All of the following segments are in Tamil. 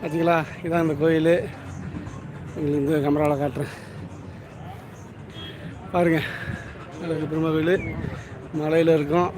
பார்த்தீங்களா இதான் இந்த கோயில். இங்கேருந்து கமராவில் காட்டுறேன். பாருங்க. அதுக்கு பெருமை கோயில். மலையில் இருக்கும்.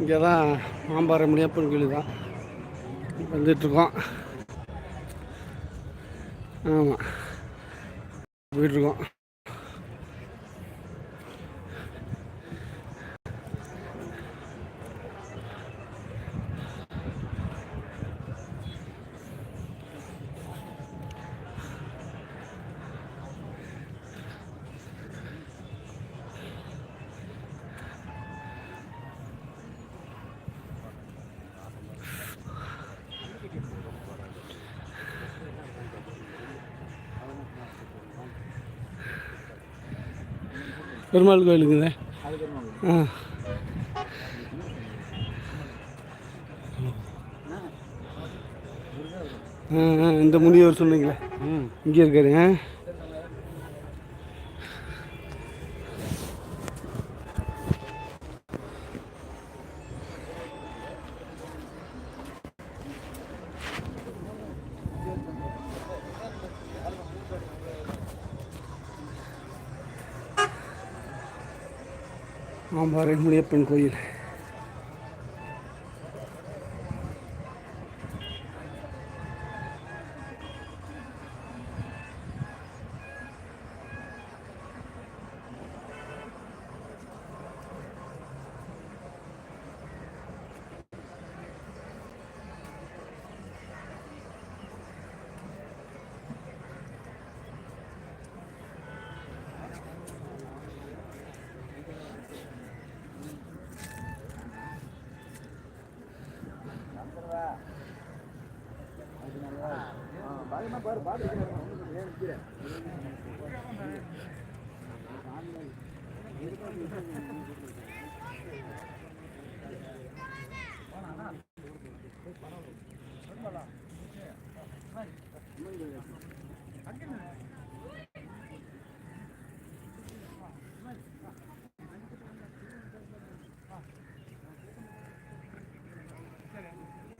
இங்கே தான் மாம்பாறை முனியப்பன் கோயில் தான் வந்துட்டுருக்கோம். ஆமாம் போயிட்டுருக்கோம். பெருமாள் கோயிலுக்குங்க ஆ. இந்த முனிவர் சொன்னீங்களே. இங்கே இருக்காரு ஆ மாம்பாறை முனியப்பன் கோயில்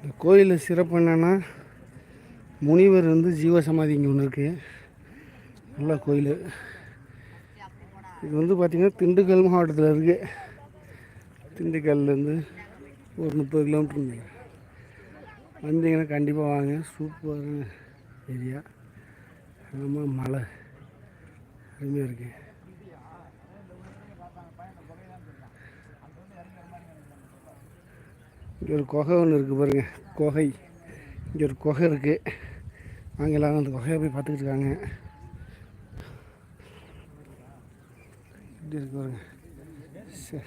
இந்த கோயிலில் சிறப்பு என்னென்னா முனிவர் வந்து ஜீவசமாதி இங்கே ஒன்று இருக்குது நல்ல கோயில். இது வந்து பார்த்திங்கன்னா திண்டுக்கல் மாவட்டத்தில் இருக்குது திண்டுக்கல்லேருந்து ஒரு முப்பது கிலோமீட்டர் வந்தீங்கன்னா கண்டிப்பாக வாங்க. சூப்பரான ஏரியா. நம்ம மலை. அருமையாக இருக்குது இங்கே ஒரு குகை ஒன்று இருக்குது பாருங்கள் குகை. இங்கே ஒரு குகை இருக்குது வாங்க எல்லாரும் அந்த குகையை போய் பார்த்துக்கிட்டு இருக்காங்க. இப்படி இருக்கு பாருங்க. சரி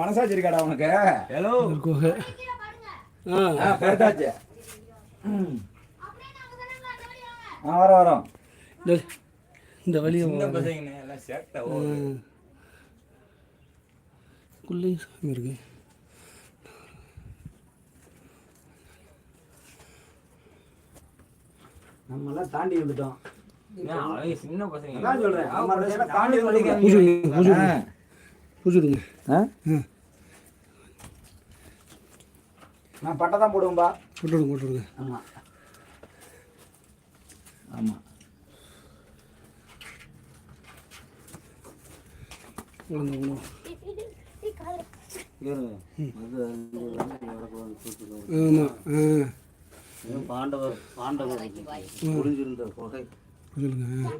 மனசாச்சு இருக்காடா உனக்கு? ஹலோ ஒரு குகை. ஆ பெருத்தாச்சு. ஆ வர வரோம். இந்த இந்த வழியை குள்ளையும் சாமி இருக்கு. நம்ம எல்லாம் தாண்டி வந்துட்டோம். சின்ன பசங்க. சொல்றேன். தாண்டி ஆ? ம் நான் பட்டை தான் போடுவேன்பா. போட்டுவிடுங்க போட்டுவிடுங்க ஆமா. ஆமா. குழந்தை உணவு ஆமாம் ஆ. பாண்டவர் பாண்டவர் புரிஞ்சிருந்த கொகை. சொல்லுங்க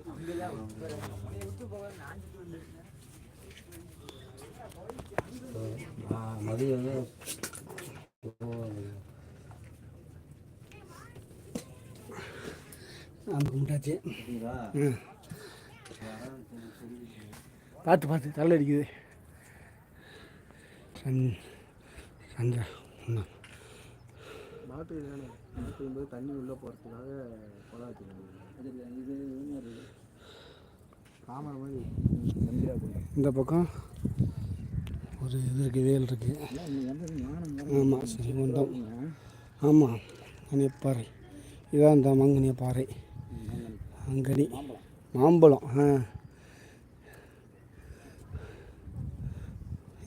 மதியம் அந்த கும்பிட்டாச்சு பார்த்து பார்த்து தலை அடிக்குது. சன் சஞ்சா ஒன்று மாட்டுக்கு தானே தண்ணி உள்ளே போகிறதுக்காக குளம் வச்சுருக்காங்க. தாமரை மாதிரி இந்த பக்கம் ஒரு இது இருக்குது வேல் இருக்குது ஆமாம் சரி மண்டம் ஆமாம் அணியப்பாறை இதான் இந்த மங்கனிய பாறை மங்கனி மாம்பழம் ஆ.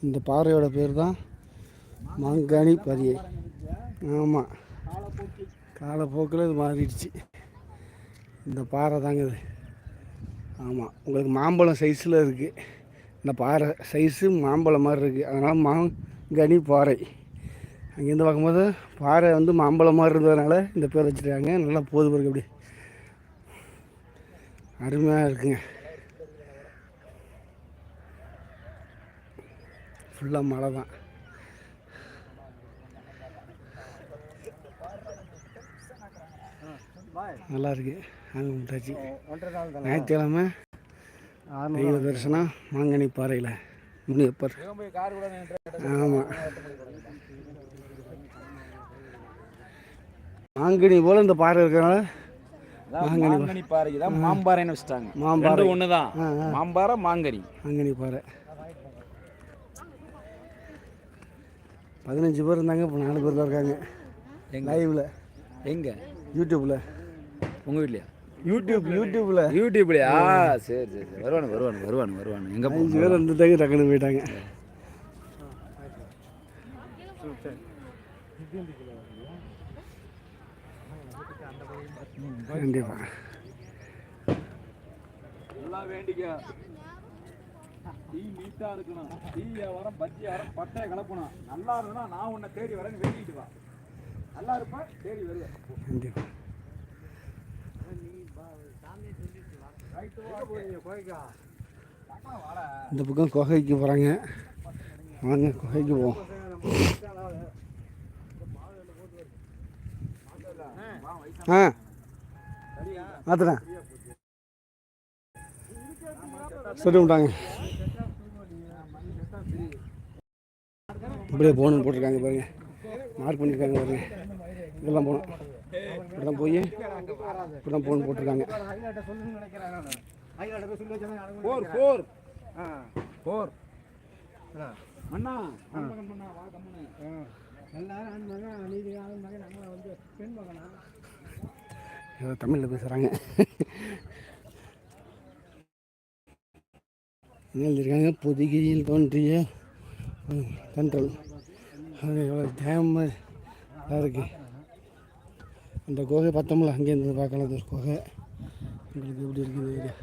இந்த பாறையோட பேர் தான் மாங்கனி பதியை ஆமாம் காலப்போக்கில் இது மாறிடுச்சு. இந்த பாறை தாங்க இது. ஆமாம் உங்களுக்கு மாம்பழம் சைஸில் இருக்குது இந்த பாறை சைஸு மாம்பழம் மாதிரி இருக்குது அதனால் மாங்கனி பாறை. அங்கேருந்து பார்க்கும்போது பாறை வந்து மாம்பழம் மாதிரி இருந்ததுனால இந்த பேர் வச்சுருக்காங்க. நல்லா போது பிறகு அப்படி அருமையாக இருக்குங்க. ஃபுல்லாக மழை தான். நல்லா இருக்கு. அங்கே விட்டாச்சு ஞாயிற்றுக்கிழமை தெய்வ தரிசனம் மாங்கனி பாறையில். முனியப்பர். ஆமாம் மாங்கனி போல் இந்த பாறை இருக்கிறனால மாங்கனி பாறைக்கு தான் மாம்பாறைன்னு வச்சுட்டாங்க. மாம்பாறை. ஒன்று தான். மாம்பாறை மாங்கனி. மாங்கனி பாறை. பதினஞ்சு பேர் இருந்தாங்க இப்போ நாலு பேர் தான் இருக்காங்க. லைவில் எங்க? யூடியூப்பில் உங்க வீட்லயா? யூடியூப் யூடியூப்பில் யூடியூப்லயா சரி சரி சரி. வருவானு வருவானு வருவானு வருவானு எங்க அஞ்சு பேர் வந்துட்டாங்க டக்குன்னு போயிட்டாங்க. கண்டிப்பாக எல்லாம் வேண்டிக்க. டீ நீட்டா இருக்கணும். டீ வியாபாரம் பஜ்ஜி வியாபாரம் பட்டையை கலப்பணும். நல்லா இருந்ததுன்னா நான் உன்னை தேடி வரேன்னு வேண்டிட்டு வா. நல்லா இருப்ப தேடி வருவேன் கண்டிப்பாக இந்த பக்கம் குகைக்கு போகிறாங்க வாங்க குகைக்கு போவோம். ஆ. மாத்துறேன் சொல்லி விட்டாங்க அப்படியே போகணும்னு போட்டிருக்காங்க பாருங்க. மார்க் பண்ணியிருக்காங்க பாருங்க. இதெல்லாம் போகணும். இப்படி தான் போய் இப்படி தான் போகணும்னு போட்டிருக்காங்க. ஃபோர் ஃபோர் ஃபோர் மண்ணா மண்ணா வா கம்முன்னு ஏதோ தமிழில் பேசுகிறாங்க என்ன எழுதியிருக்காங்க புதுகிரியில் தோன்றிய ம், தென்றல். அது எவ்வளோ டேம் இதாக இருக்குது அந்த குகை பார்த்தோம்ல அங்கேருந்து பார்க்கலாம் அந்த குகை. உங்களுக்கு எப்படி இருக்குது ஏரியா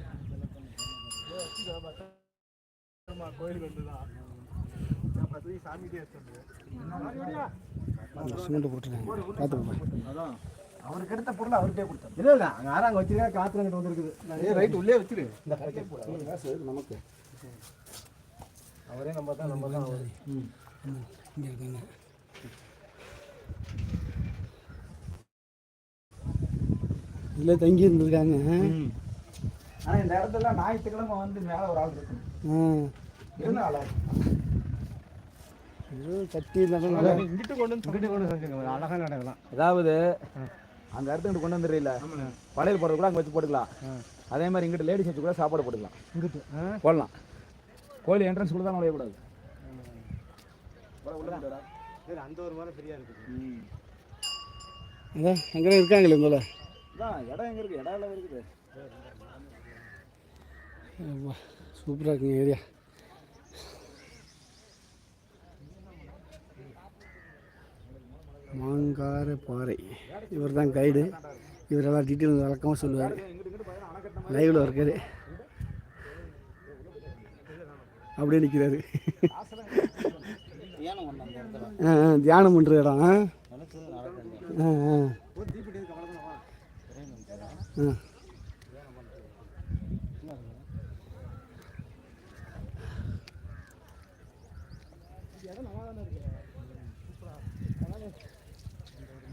சிமெண்ட் போட்டுருக்காங்க. பார்த்து அவருக்கு எடுத்த பொருள் அவர்கிட்டே கொடுத்தாரு இல்லை இல்லை அங்கே ஆறாங்க வச்சிருக்கா காற்று அங்கிட்டு வந்துருக்குது. ஏ ரைட் உள்ளே வச்சிரு. இந்த நமக்கு? அவரே நம்ம தான் நம்ம தான் அவரு. இங்கே இருக்காங்க. இதில் தங்கி இருந்திருக்காங்க. ஆனா இந்த இடத்துல ஞாயிற்றுக்கிழமை வந்து மேல ஒரு ஆள் இருக்கணும். ஆ. இருந்தா ஆளா? நல்லா இங்கிட்டு கொண்டு வந்து இங்கிட்டு கொண்டு வந்து அழகாக நடக்கலாம். அதாவது அந்த இடத்துக்கு கொண்டு வந்துடுறீல பழைய போடுறது கூட அங்கே வச்சு போட்டுக்கலாம். அதே மாதிரி இங்கிட்ட லேடிஸ் வச்சு கூட சாப்பாடு போட்டுக்கலாம். இங்கிட்டு போடலாம். கோயில் என்ட்ரன்ஸ் கூட தான் நுழையக்கூடாது. சரி அந்த ஒரு மாதிரி ஃப்ரீயாக இருக்குது. அதான் அங்கே இருக்காங்களே இந்த இதான் இடம் எங்க இருக்கு? இடம் எல்லாம் இருக்குது. சூப்பராக இருக்குங்க ஏரியா மாங்கார பாறை. இவர் தான் கைடு இவர் எல்லாம் டீட்டெயில் வழக்கமாக சொல்லுவார் லைவில் இருக்காரு அப்படியே நிற்கிறாரு தியானம் பண்ணுற இடம். ஆ ஆ. ஆ ஆ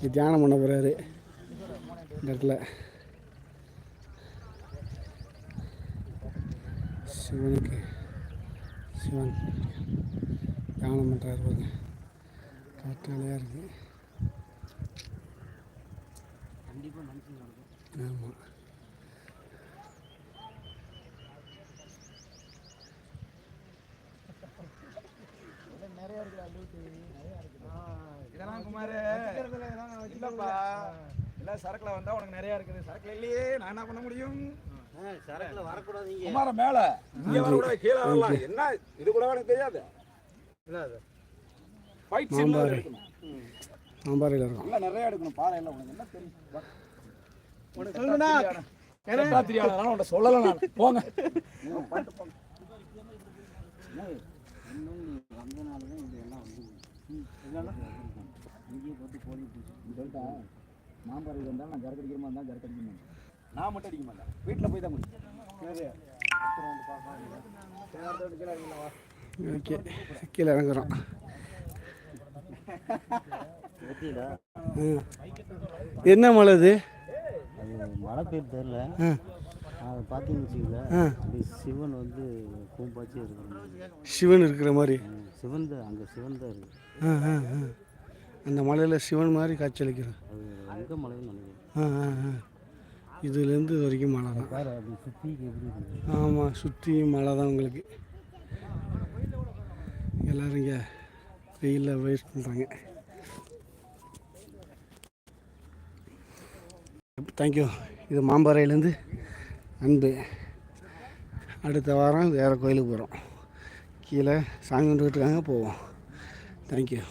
இங்க தியானம் பண்ண போகிறாரு இந்த இடத்துல. சிவனுக்கு சிவன் தியானம் பண்ணுறாரு பாருங்க. காற்றாலையாக இருக்கு? ஆமாம் இதெல்லாம் குமார். இல்லப்பா. இல்ல சரக்குல வந்தா உனக்கு நிறைய இருக்குது. சரக்குல இல்லையே நான் என்ன பண்ண முடியும்? சரக்குல வரக்கூடாதீங்க. குமார மேல. இங்க வர கூட கீழே வரலாம். என்ன? இது கூட எனக்கு தெரியாது? Fight scene Mamparai. எடுக்கணும். மாம்பாறையில் இருக்கும். நல்லா நிறைய எடுக்கணும். பாறை எல்லாம் உனக்கு என்ன தெரியும். உனக்கு சொல்லுண்ணா. செட்டா தெரியாதனால உன்ட்ட சொல்லல நான். போங்க. நீங்க பாட்டு போங்க சொல்லிட்டா மாம்பரம் இருந்தாலும் நான் ஜரக்கு அடிக்கிற மாதிரி இருந்தாலும் ஜரக்கு அடிக்க மாட்டேன். நான் மட்டும் அடிக்க மாட்டேன். வீட்டில் போய் தான் முடியும். ஓகே. கீழே இறங்குறோம். என்ன மலை இது? அது மழை பேர் தெரில அதை பார்த்தீங்கன்னு. அப்படி சிவன் வந்து கூம்பாச்சி இருக்கிறாங்க சிவன் இருக்கிற மாதிரி. சிவன் தான் அங்கே சிவன் தான் இருக்குது அந்த மலையில் சிவன் மாதிரி நினைக்கிறேன். ஆ ஆ ஆ. இதுலேருந்து இது வரைக்கும் மலை தான். ஆமாம் சுற்றி மழை தான் உங்களுக்கு. எல்லோரும் இங்கே வெயிலில் வெயிட் பண்ணுறாங்க தேங்க்யூ இது மாம்பாறையிலேருந்து அன்பு. அடுத்த வாரம் வேறு கோயிலுக்கு போகிறோம் கீழே சாமி கும்பிட்டுட்டு இருக்காங்க போவோம். தேங்க்யூ